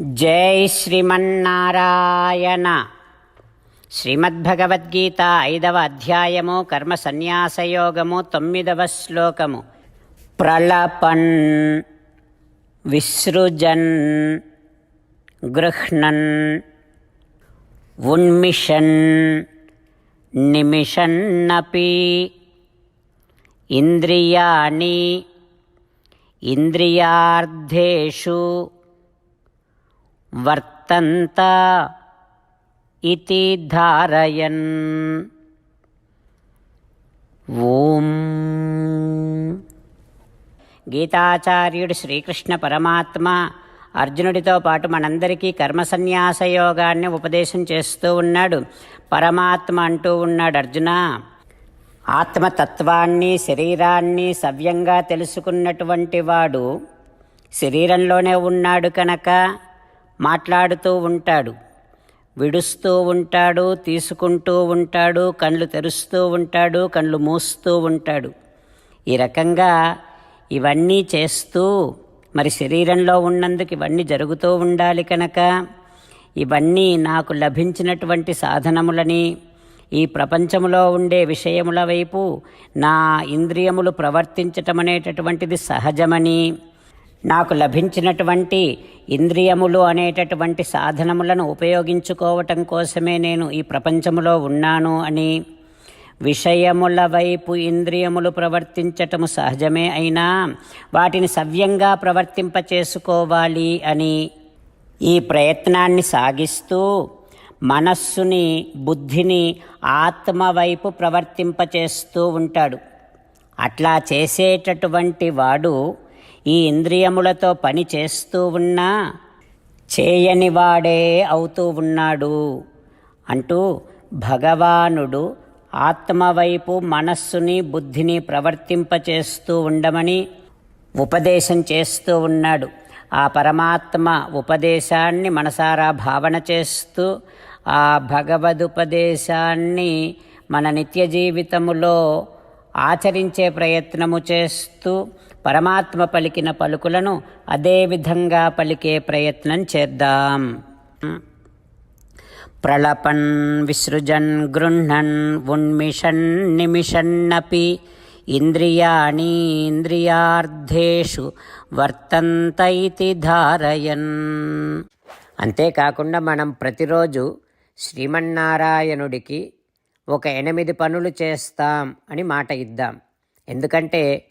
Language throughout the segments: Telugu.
జై శ్రీమన్నారాయణ. శ్రీమద్భగవద్గీత ఐదవ అధ్యాయము కర్మ సన్యాసయోగము తొమ్మిదవ శ్లోకము. ప్రళపన్ విసృజన్ గృహ్ణన్ ఉన్మిషన్ నిమిషన్నపి ఇంద్రియాణి ఇంద్రియార్థేషు. వర్తంత ఇది ధారయన్. ఓం. గీతాచార్యుడు శ్రీకృష్ణ పరమాత్మ అర్జునుడితో పాటు మనందరికీ కర్మ సన్యాస యోగాన్ని ఉపదేశం చేస్తూ ఉన్నాడు. పరమాత్మ అంటూ ఉన్నాడు అర్జున. ఆత్మతత్వాన్ని శరీరాన్ని సవ్యంగా తెలుసుకున్నటువంటి వాడు శరీరంలోనే ఉన్నాడు కనుక మాట్లాడుతూ ఉంటాడు. విడుస్తూ ఉంటాడు తీసుకుంటూ ఉంటాడు కళ్ళు తెరుస్తూ ఉంటాడు కళ్ళు మూస్తూ ఉంటాడు. ఈ రకంగా ఇవన్నీ చేస్తూ మరి శరీరంలో ఉన్నందుకు ఇవన్నీ జరుగుతూ ఉండాలి కనుక ఇవన్నీ నాకు లభించినటువంటి సాధనములని ఈ ప్రపంచములో ఉండే విషయముల వైపు నా ఇంద్రియములు ప్రవర్తించటం అనేటటువంటిది సహజమని నాకు లభించినటువంటి ఇంద్రియములు అనేటటువంటి సాధనములను ఉపయోగించుకోవటం కోసమే నేను ఈ ప్రపంచములో ఉన్నాను అని విషయముల వైపు ఇంద్రియములు ప్రవర్తించటము సహజమే అయినా వాటిని సవ్యంగా ప్రవర్తింప చేసుకోవాలి అని ఈ ప్రయత్నాన్ని సాగిస్తూ మనస్సుని బుద్ధిని ఆత్మ వైపు ప్రవర్తింపచేస్తూ ఉంటాడు. అట్లా చేసేటటువంటి వాడు ఈ ఇంద్రియములతో పని చేస్తూ ఉన్నా చేయనివాడే అవుతూ ఉన్నాడు అంటూ భగవానుడు ఆత్మవైపు మనస్సుని బుద్ధిని ప్రవర్తింపచేస్తూ ఉండమని ఉపదేశం చేస్తూ ఉన్నాడు. ఆ పరమాత్మ ఉపదేశాన్ని మనసారా భావన చేస్తూ ఆ భగవదుపదేశాన్ని మన నిత్య జీవితములో ఆచరించే ప్రయత్నము చేస్తూ పరమాత్మ పలికిన పలుకులను అదే విధంగా పలికే ప్రయత్నం చేద్దాం. ప్రళపన్ విసృజన్ గృహ్ణన్ ఉన్మిషన్ నిమిషన్నపి ఇంద్రియాణి ఇంద్రియార్థేషు వర్తంత ధారయన్. అంతేకాకుండా మనం ప్రతిరోజు శ్రీమన్నారాయణుడికి ఒక ఎనిమిది పనులు చేస్తాం అని మాట ఇద్దాం. ఎందుకంటే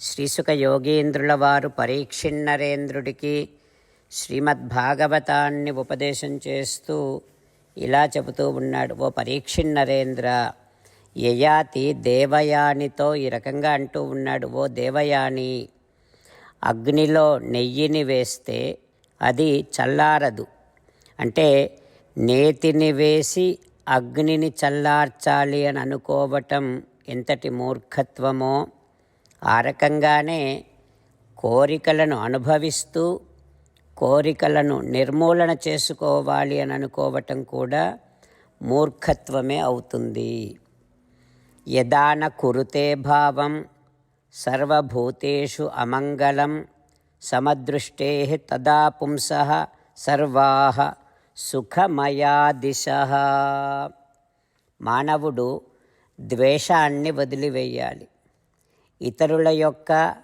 శ్రీసుక యోగీంద్రుల వారు పరీక్షిన్నరేంద్రుడికి శ్రీమద్భాగవతాన్ని ఉపదేశం చేస్తూ ఇలా చెబుతూ ఉన్నాడు ఓ పరీక్షిన్నరేంద్ర యయాతి దేవయానితో ఈ రకంగా అంటూ ఉన్నాడు ఓ దేవయాని అగ్నిలో నెయ్యిని వేస్తే అది చల్లారదు. అంటే నేతిని వేసి అగ్నిని చల్లార్చాలి అని అనుకోవటం ఎంతటి మూర్ఖత్వమో ఆ రకంగానే కోరికలను అనుభవిస్తూ కోరికలను నిర్మూలన చేసుకోవాలి అని అనుకోవటం కూడా మూర్ఖత్వమే అవుతుంది. యదాన కురుతే భావం సర్వభూతేషు అమంగళం సమదృష్టే తదా పుంస సర్వా సుఖమయా దిశ మానవుడు ద్వేషాన్ని వదిలివేయాలి. ఇతరుల యొక్క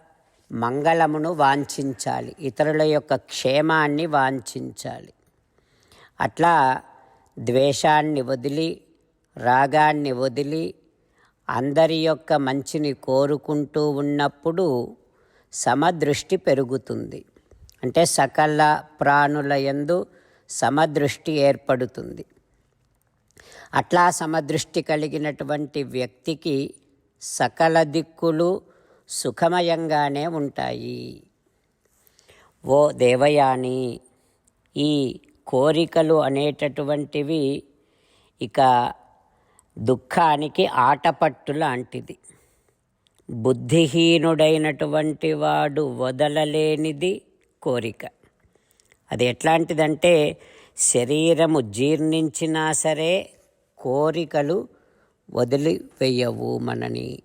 మంగళమును వాంఛించాలి. ఇతరుల యొక్క క్షేమాన్ని వాంఛించాలి. అట్లా ద్వేషాన్ని వదిలి రాగాన్ని వదిలి అందరి యొక్క మంచిని కోరుకుంటూ ఉన్నప్పుడు సమదృష్టి పెరుగుతుంది. అంటే సకల ప్రాణుల యందు సమదృష్టి ఏర్పడుతుంది. అట్లా సమదృష్టి కలిగినటువంటి వ్యక్తికి సకల దిక్కులు సుఖమయంగానే ఉంటాయి. ఓ దేవయాని ఈ కోరికలు అనేటటువంటివి ఇక దుఃఖానికి ఆటపట్టు లాంటిది. బుద్ధిహీనుడైనటువంటి వాడు వదలలేనిది కోరిక. అది ఎట్లాంటిదంటే శరీరము జీర్ణించినా సరే కోరికలు వదిలివేయవు మనని.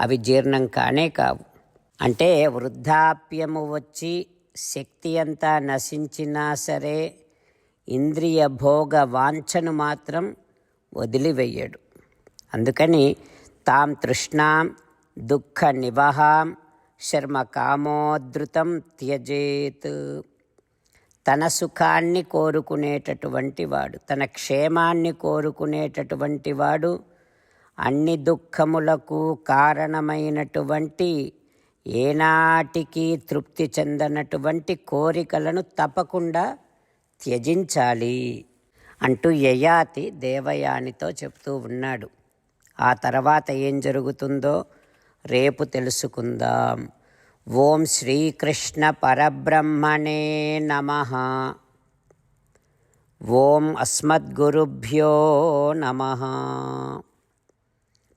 అవి జీర్ణం కానే కావు. అంటే వృద్ధాప్యము వచ్చి శక్తి అంతా నశించినా సరే ఇంద్రియ భోగ వాంఛను మాత్రం వదిలివేయడు. అందుకని తాం తృష్ణాం శర్మ శర్మకామోద్ధృతం త్యజేత్. తన సుఖాన్ని కోరుకునేటటువంటి వాడు తన క్షేమాన్ని కోరుకునేటటువంటి వాడు అన్ని దుఃఖములకు కారణమైనటువంటి ఏనాటికి తృప్తి చెందనటువంటి కోరికలను తప్పకుండా త్యజించాలి అంటూ యయాతి దేవయానితో చెప్తూ ఉన్నాడు. ఆ తర్వాత ఏం జరుగుతుందో రేపు తెలుసుకుందాం. ఓం శ్రీకృష్ణ పరబ్రహ్మణే నమ. ఓం అస్మద్గురుభ్యో నమ.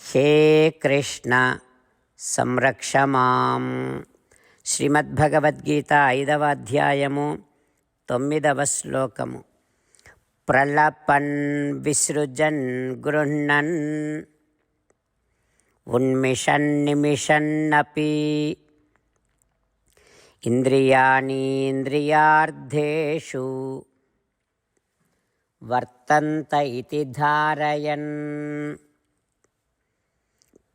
హే కృష్ణ సంరక్షమాం శ్రీమద్భగవద్గీత ఐదవ అధ్యాయము తొమ్మిదవ శ్లోకము. ప్రలపన్ విసృజన్ గృహ్ణన్ ఉన్మిషన్నిమిషన్నపి ఇంద్రియాణీంద్రియార్థేషు వర్తంత ఇది ధారయన్.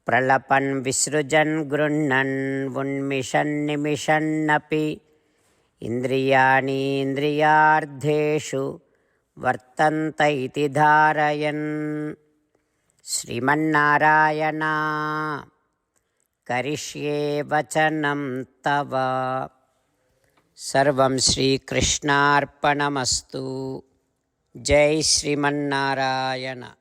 ప్రలపన్ విసృజన్ గృహ్ణన్ ఉన్మిషన్నిమిషన్నపి ఇంద్రియాణీంద్రియార్థేషు వర్తంత ఇతి ధారయన్. శ్రీమన్నారాయణ కరిష్యే వచనం తవ. సర్వం శ్రీకృష్ణార్పణమస్తు. జై శ్రీమన్నారాయణ.